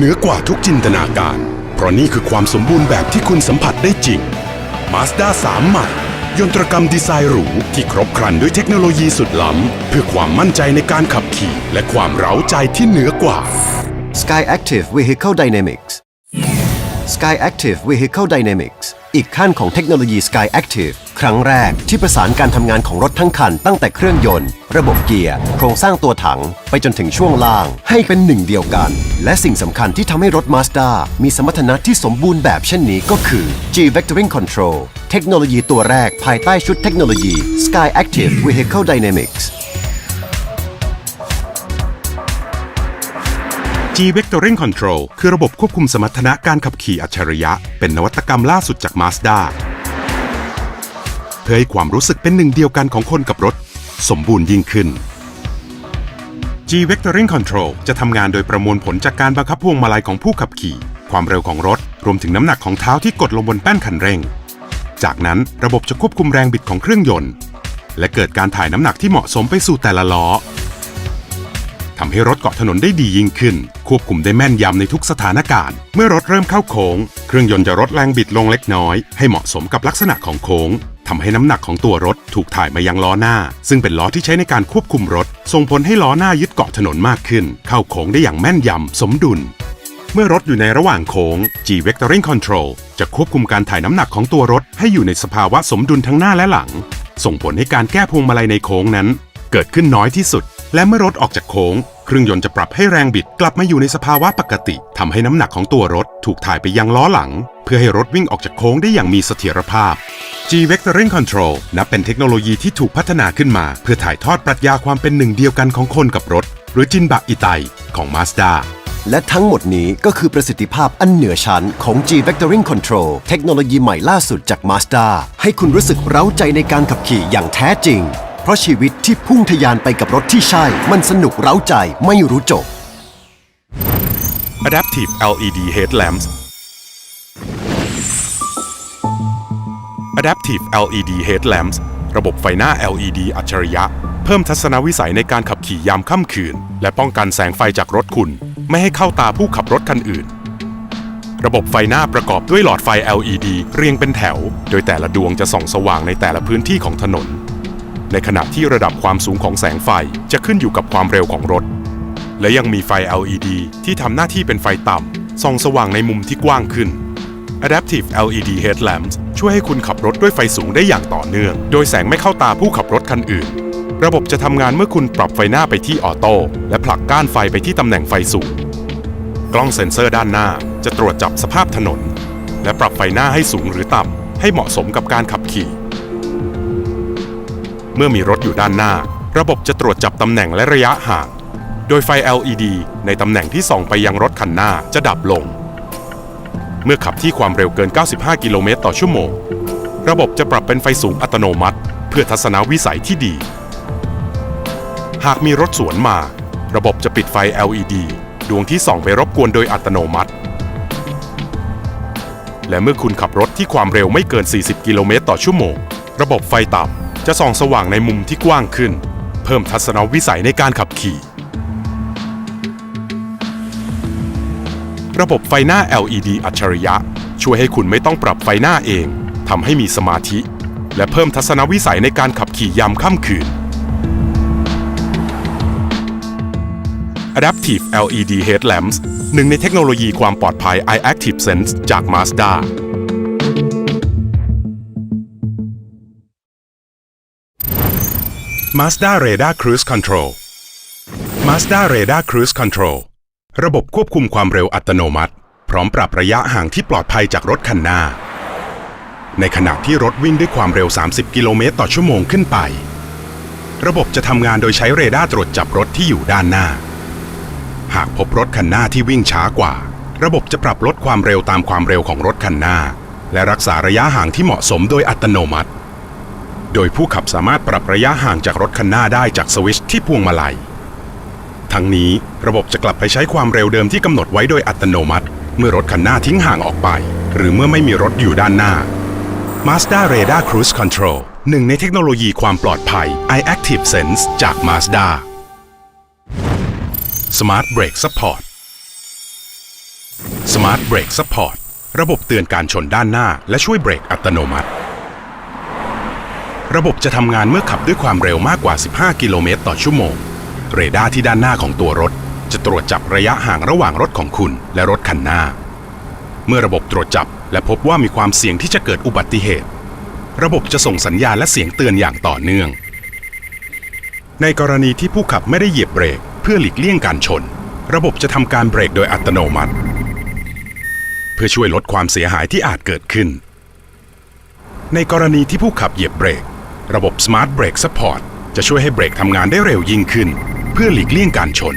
เหนือกว่าทุกจินตนาการ เพราะนี่คือความสมบูรณ์แบบที่คุณสัมผัสได้จริง Mazda 3 ใหม่ ยนตรกรรมดีไซน์หรู ที่ครบครันด้วยเทคโนโลยีสุดล้ำ เพื่อความมั่นใจในการขับขี่ และความเร้าใจที่เหนือกว่า Sky Active Vehicle Dynamics Sky Active Vehicle Dynamics อีกขั้นของเทคโนโลยี Sky Active ครั้งแรกที่ประสานการทำงานของรถทั้งคัน ตั้งแต่เครื่องยนต์ ระบบเกียร์ โครงสร้างตัวถัง ไปจนถึงช่วงล่าง ให้เป็นหนึ่งเดียวกัน และสิ่งสำคัญที่ทำให้รถ Mazda มีสมรรถนะที่สมบูรณ์แบบเช่นนี้ก็คือ G Vectoring Control เทคโนโลยีตัวแรกภายใต้ชุดเทคโนโลยี Sky Active Vehicle Dynamics Vectoring Control คือระบบควบคุมสมรรถนะการขับขี่อัจฉริยะ เป็นนวัตกรรมล่าสุดจาก Mazda เพื่อให้ความรู้สึกเป็นหนึ่งเดียวกันของคนกับรถ สมบูรณ์ยิ่งขึ้น G Vectoring Control จะทำงานโดยประมวลผลจากการบังคับพวงมาลัยของผู้ขับขี่ ความเร็วของรถ รวมถึงน้ำหนักของเท้าที่กดลงบนแป้นคันเร่ง จากนั้นระบบจะควบคุมแรงบิดของเครื่องยนต์ และเกิดการถ่ายน้ำหนักที่เหมาะสมไปสู่แต่ละล้อ ทำให้รถเกาะถนนได้ดียิ่งขึ้น ควบคุมได้แม่นยำในทุกสถานการณ์ เมื่อรถเริ่มเข้าโค้ง เครื่องยนต์จะลดแรงบิดลงเล็กน้อย ให้เหมาะสมกับลักษณะของโค้งทำให้น้ำหนักของตัวรถถูกถ่ายมายังล้อหน้า ซึ่งเป็นล้อที่ใช้ในการควบคุมรถ ส่งผลให้ล้อหน้ายึดเกาะถนนมากขึ้น เข้าโค้งได้อย่างแม่นยำสมดุล เมื่อรถอยู่ในระหว่างโค้ง G Vectoring Control จะควบคุมการถ่ายน้ำหนักของตัวรถ ให้อยู่ในสภาวะสมดุลทั้งหน้าและหลัง ส่งผลให้การแก้พวงมาลัยในโค้งนั้น เกิดขึ้นน้อยที่สุด และเมื่อรถออกจากโค้ง เครื่องยนต์จะปรับให้แรงบิดกลับมาอยู่ในสภาวะปกติทำให้น้ำหนักของตัวรถถูกถ่ายไปยังล้อหลัง เพื่อให้รถวิ่งออกจากโค้งได้อย่างมีเสถียรภาพ G Vectoring Control นับเป็นเทคโนโลยีที่ถูกพัฒนาขึ้นมา เพื่อถ่ายทอดปรัชญาความเป็นหนึ่งเดียวกันของคนกับรถ หรือจินบะอิไตของ Mazda และทั้งหมดนี้ก็คือประสิทธิภาพอันเหนือชั้นของ G Vectoring Control เทคโนโลยีใหม่ล่าสุดจาก Mazda ให้คุณรู้สึกเร้าใจในการขับขี่อย่างแท้จริง เพราะชีวิตที่พุ่งทะยานไปกับรถที่ใช่ มันสนุกเร้าใจไม่รู้จบ Adaptive LED Headlamps Adaptive LED Headlamps ระบบไฟหน้า LED อัจฉริยะ เพิ่มทัศนวิสัยในการขับขี่ยามค่ำคืน และป้องกันแสงไฟจากรถคุณ ไม่ให้เข้าตาผู้ขับรถคันอื่น ระบบไฟหน้าประกอบด้วยหลอดไฟ LED เรียงเป็นแถว โดยแต่ละดวงจะส่องสว่างในแต่ละพื้นที่ของถนน ในขณะที่ระดับความสูงของแสงไฟจะขึ้นอยู่กับความเร็วของรถ และยังมีไฟ LED ที่ทำหน้าที่เป็นไฟต่ำส่องสว่างในมุมที่กว้างขึ้น Adaptive LED Headlamps ช่วยให้คุณขับรถด้วยไฟสูงได้อย่างต่อเนื่อง โดยแสงไม่เข้าตาผู้ขับรถคันอื่น ระบบจะทำงานเมื่อคุณปรับไฟหน้าไปที่ออโต้และผลักก้านไฟไปที่ตำแหน่งไฟสูง กล้องเซ็นเซอร์ด้านหน้าจะตรวจจับสภาพถนน และปรับไฟหน้าให้สูงหรือต่ำให้เหมาะสมกับการขับขี่ มื่อมีรถอยู่ด้านหน้า ระบบจะตรวจจับตำแหน่งและระยะห่าง โดยไฟ LED ในตำแหน่งที่ส่องไปยังรถคันหน้าจะดับลง เมื่อขับที่ความเร็วเกิน 95 กิโลเมตรต่อชั่วโมง ระบบจะปรับเป็นไฟสูงอัตโนมัติ เพื่อทัศนวิสัยที่ดี หากมีรถสวนมา ระบบจะปิดไฟ LED ดวงที่ส่องไปรบกวนโดยอัตโนมัติ และเมื่อคุณขับรถที่ความเร็วไม่เกิน 40 กิโลเมตรต่อชั่วโมง ระบบไฟต่ำ จะส่องสว่างในมุมที่กว้างขึ้น เพิ่มทัศนวิสัยในการขับขี่ ระบบไฟหน้า LED อัจฉริยะ ช่วยให้คุณไม่ต้องปรับไฟหน้าเองทำให้มีสมาธิ และเพิ่มทัศนวิสัยในการขับขี่ยามค่ำคืน Adaptive LED Headlamps หนึ่งในเทคโนโลยีความปลอดภัย iActive Sense จาก Mazda Mazda Radar Cruise Control Mazda Radar Cruise Control ระบบควบคุมความเร็วอัตโนมัติ พร้อมปรับระยะห่างที่ปลอดภัยจากรถคันหน้า ในขณะที่รถวิ่งด้วยความเร็ว 30 กิโลเมตรต่อชั่วโมงขึ้นไป ระบบจะทำงานโดยใช้เรดาร์ตรวจจับรถที่อยู่ด้านหน้า หากพบรถคันหน้าที่วิ่งช้ากว่า ระบบจะปรับลดความเร็วตามความเร็วของรถคันหน้า และรักษาระยะห่างที่เหมาะสมโดยอัตโนมัติ โดยผู้ขับสามารถปรับระยะห่างจากรถคันหน้าได้จากสวิตช์ที่พวงมาลัย ทั้งนี้ระบบจะกลับไปใช้ความเร็วเดิมที่กำหนดไว้โดยอัตโนมัติ เมื่อรถคันหน้าทิ้งห่างออกไป หรือเมื่อไม่มีรถอยู่ด้านหน้า Mazda Radar Cruise Control หนึ่งในเทคโนโลยีความปลอดภัย iActive Sense จาก Mazda Smart Brake Support Smart Brake Support ระบบเตือนการชนด้านหน้า และช่วยเบรกอัตโนมัติ ระบบจะทำงานเมื่อขับด้วยความเร็วมากกว่า 15 กิโลเมตรต่อชั่วโมง เรดาร์ที่ด้านหน้าของตัวรถ จะตรวจจับระยะห่างระหว่างรถของคุณและรถคันหน้า เมื่อระบบตรวจจับและพบว่ามีความเสี่ยงที่จะเกิดอุบัติเหตุ ระบบจะส่งสัญญาณและเสียงเตือนอย่างต่อเนื่อง ในกรณีที่ผู้ขับไม่ได้เหยียบเบรก เพื่อหลีกเลี่ยงการชน ระบบจะทำการเบรกโดยอัตโนมัติ เพื่อช่วยลดความเสียหายที่อาจเกิดขึ้น ในกรณีที่ผู้ขับเหยียบเบรก ระบบ Smart Brake Support จะช่วยให้เบรกทำงานได้เร็วยิ่งขึ้น เพื่อหลีกเลี่ยงการชน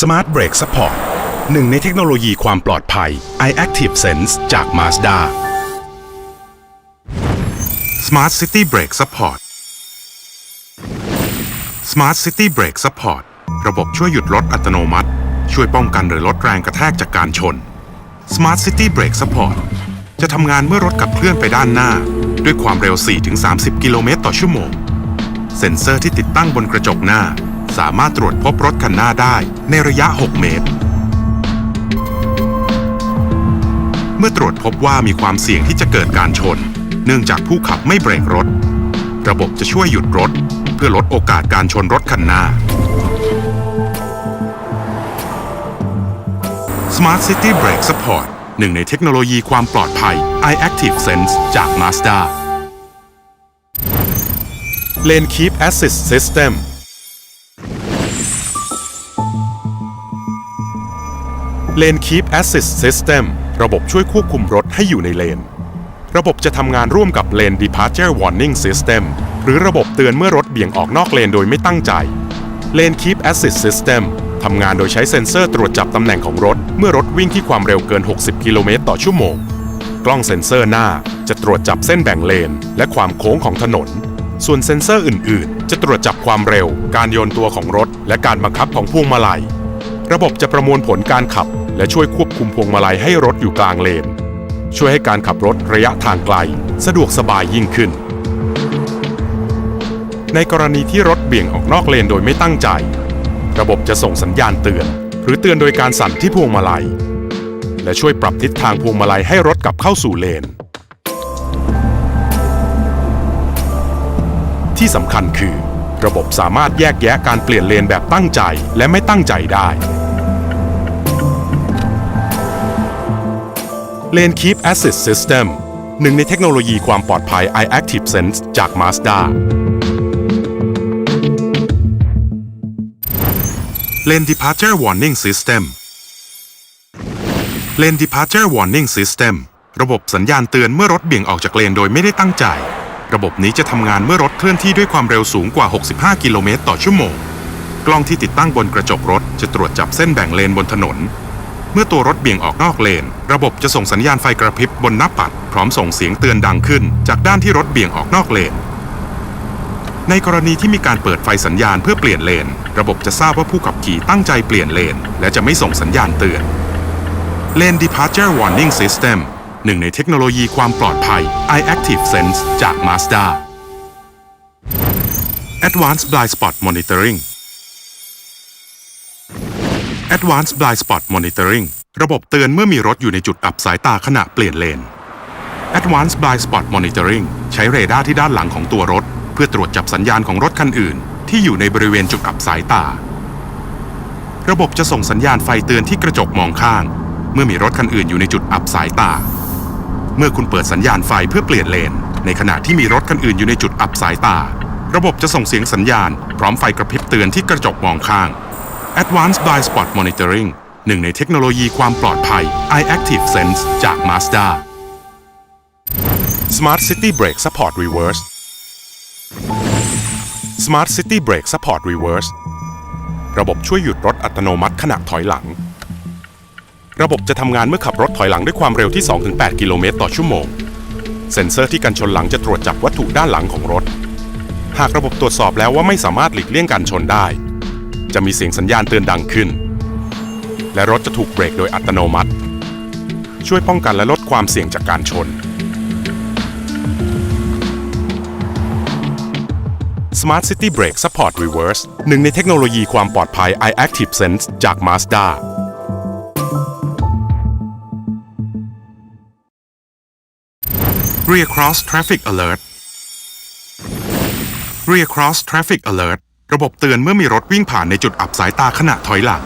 Smart Brake Support หนึ่งในเทคโนโลยีความปลอดภัย iActive Sense จาก Mazda Smart City Brake Support Smart City Brake Support ระบบช่วยหยุดรถอัตโนมัติ ช่วยป้องกันหรือลดแรงกระแทกจากการชน Smart City Brake Support จะทำงานเมื่อรถขับเคลื่อนไปด้านหน้า ด้วยความเร็ว 4-30 กิโลเมตรต่อชั่วโมง เซ็นเซอร์ที่ติดตั้งบนกระจกหน้า สามารถตรวจพบรถคันหน้าได้ในระยะ 6 เมตร เมื่อตรวจพบว่ามีความเสี่ยงที่จะเกิดการชน เนื่องจากผู้ขับไม่เบรกรถ ระบบจะช่วยหยุดรถ เพื่อลดโอกาสการชนรถคันหน้า Smart City Brake Support หนึ่งในเทคโนโลยีความปลอดภัย iActive Sense จาก Mazda Lane Keep Assist System Lane Keep Assist System ระบบช่วยควบคุมรถให้อยู่ในเลน ระบบจะทำงานร่วมกับ Lane Departure Warning System หรือระบบเตือนเมื่อรถเบี่ยงออกนอกเลนโดยไม่ตั้งใจ Lane Keep Assist System ทำงานโดยใช้เซ็นเซอร์ตรวจจับตำแหน่งของรถ เมื่อรถวิ่งที่ความเร็วเกิน 60 กิโลเมตรต่อชั่วโมง กล้องเซ็นเซอร์หน้าจะตรวจจับเส้นแบ่งเลน และความโค้งของถนน ส่วนเซ็นเซอร์อื่น ๆ จะตรวจจับความเร็ว การโยนตัวของรถ และการบังคับของพวงมาลัย ระบบจะประมวลผลการขับ และช่วยควบคุมพวงมาลัยให้รถอยู่กลางเลน ช่วยให้การขับรถระยะทางไกล สะดวกสบายยิ่งขึ้น ในกรณีที่รถเบี่ยงออกนอกเลนโดยไม่ตั้งใจ ระบบจะส่งสัญญาณเตือน หรือเตือนโดยการสั่นที่พวงมาลัย และช่วยปรับทิศทางพวงมาลัยให้รถกลับเข้าสู่เลน ที่สำคัญคือ ระบบสามารถแยกแยะการเปลี่ยนเลนแบบตั้งใจและไม่ตั้งใจได้ Lane Keep Assist System หนึ่งในเทคโนโลยีความปลอดภัย iActive Sense จาก Mazda Lane Departure Warning System Lane Departure Warning System ระบบสัญญาณเตือนเมื่อรถเบี่ยงออกจากเลนโดยไม่ได้ตั้งใจ ระบบนี้จะทำงานเมื่อรถเคลื่อนที่ด้วยความเร็วสูงกว่า 65 กิโลเมตรต่อชั่วโมง กล้องที่ติดตั้งบนกระจกรถจะตรวจจับเส้นแบ่งเลนบนถนน เมื่อตัวรถเบี่ยงออกนอกเลน ระบบจะส่งสัญญาณไฟกระพริบบนหน้าปัด พร้อมส่งเสียงเตือนดังขึ้น จากด้านที่รถเบี่ยงออกนอกเลน ในกรณีที่มีการเปิดไฟสัญญาณเพื่อเปลี่ยนเลน ระบบจะทราบว่าผู้ขับขี่ตั้งใจเปลี่ยนเลน และจะไม่ส่งสัญญาณเตือน Lane Departure Warning System หนึ่งในเทคโนโลยีความปลอดภัย iActive Sense จาก Mazda Advanced Blind Spot Monitoring Advanced Blind Spot Monitoring ระบบเตือนเมื่อมีรถอยู่ในจุดอับสายตาขณะเปลี่ยนเลน Advanced Blind Spot Monitoring ใช้เรดาร์ที่ด้านหลังของตัวรถ เพื่อตรวจจับสัญญาณของรถคันอื่น ที่อยู่ในบริเวณจุดอับสายตา ระบบจะส่งสัญญาณไฟเตือนที่กระจกมองข้าง เมื่อมีรถคันอื่นอยู่ในจุดอับสายตา เมื่อคุณเปิดสัญญาณไฟเพื่อเปลี่ยนเลน ในขณะที่มีรถคันอื่นอยู่ในจุดอับสายตา ระบบจะส่งเสียงสัญญาณ พร้อมไฟกระพริบเตือนที่กระจกมองข้าง Advanced Blind Spot Monitoring หนึ่งในเทคโนโลยีความปลอดภัย iActive Sense จาก Mazda Smart City Brake Support Reverse Smart City Brake Support Reverse ระบบช่วยหยุดรถอัตโนมัติขณะถอยหลัง ระบบจะทำงานเมื่อขับรถถอยหลังด้วยความเร็วที่ 2-8 กิโลเมตรต่อชั่วโมง เซ็นเซอร์ที่กันชนหลังจะตรวจจับวัตถุด้านหลังของรถ หากระบบตรวจสอบแล้วว่าไม่สามารถหลีกเลี่ยงการชนได้ จะมีเสียงสัญญาณเตือนดังขึ้น และรถจะถูกเบรกโดยอัตโนมัติ ช่วยป้องกันและลดความเสี่ยงจากการชน Smart City Brake Support Reverse หนึ่งในเทคโนโลยีความปลอดภัย iActive Sense จาก Mazda Rear Cross Traffic Alert Rear Cross Traffic Alert ระบบเตือนเมื่อมีรถวิ่งผ่านในจุดอับสายตาขณะถอยหลัง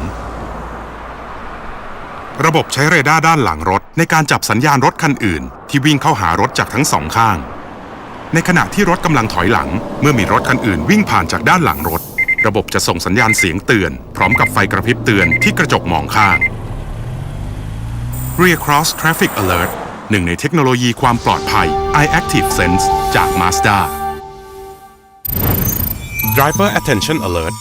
ระบบใช้เรดาร์ด้านหลังรถในการจับสัญญาณรถคันอื่น ที่วิ่งเข้าหารถจากทั้งสองข้าง ในขณะที่รถกำลังถอยหลัง เมื่อมีรถคันอื่นวิ่งผ่านจากด้านหลังรถ ระบบจะส่งสัญญาณเสียงเตือน พร้อมกับไฟกระพริบเตือนที่กระจกมองข้าง Rear Cross Traffic Alert หนึ่งในเทคโนโลยีความปลอดภัย iActive Sense จาก Mazda Driver Attention Alert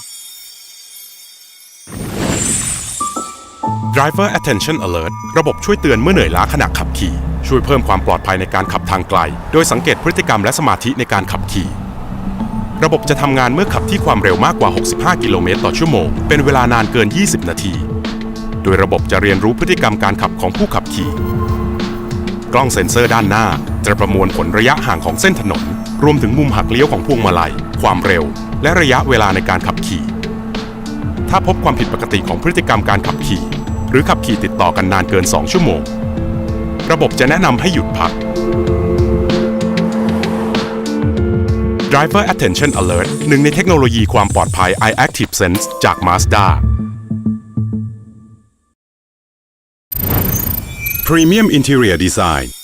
Driver Attention Alert ระบบช่วยเตือนเมื่อเหนื่อยล้าขณะขับขี่ ช่วยเพิ่มความปลอดภัยในการขับทางไกล โดยสังเกตพฤติกรรมและสมาธิในการขับขี่ ระบบจะทำงานเมื่อขับที่ความเร็วมากกว่า 65 กิโลเมตรต่อชั่วโมง เป็นเวลานานเกิน 20 นาที โดยระบบจะเรียนรู้พฤติกรรมการขับของผู้ขับขี่ กล้องเซ็นเซอร์ด้านหน้าจะประมวลผลระยะห่างของเส้นถนน รวมถึงมุมหักเลี้ยวของพวงมาลัย ความเร็ว และระยะเวลาในการขับขี่ ถ้าพบความผิดปกติของพฤติกรรมการขับขี่ หรือขับขี่ติดต่อกันนานเกิน 2 ชั่วโมง ระบบจะแนะนำให้หยุดพัก Driver Attention Alert หนึ่งในเทคโนโลยีความปลอดภัย iActive Sense จาก Mazda Premium Interior Design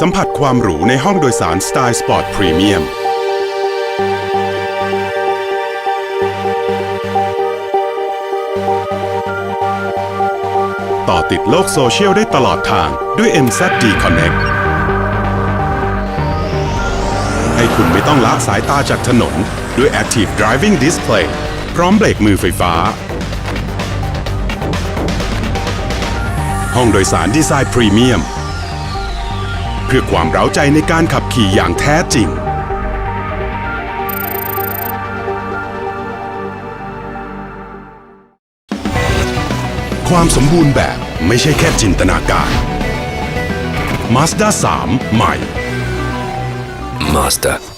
สัมผัสความหรูในห้องโดยสารสไตล์สปอร์ตพรีเมียม ต่อติดโลกโซเชียลได้ตลอดทางด้วย MZD Connect ให้คุณไม่ต้องละสายตาจากถนน ด้วย Active Driving Display พร้อมเบรกมือไฟฟ้า ห้องโดยสารดีไซน์พรีเมียม พื่อความเร้าใจในการขับขี่อย่างแท้จริง ความสมบูรณ์แบบไม่ใช่แค่จินตนาการ Mazda 3 ใหม่ Mazda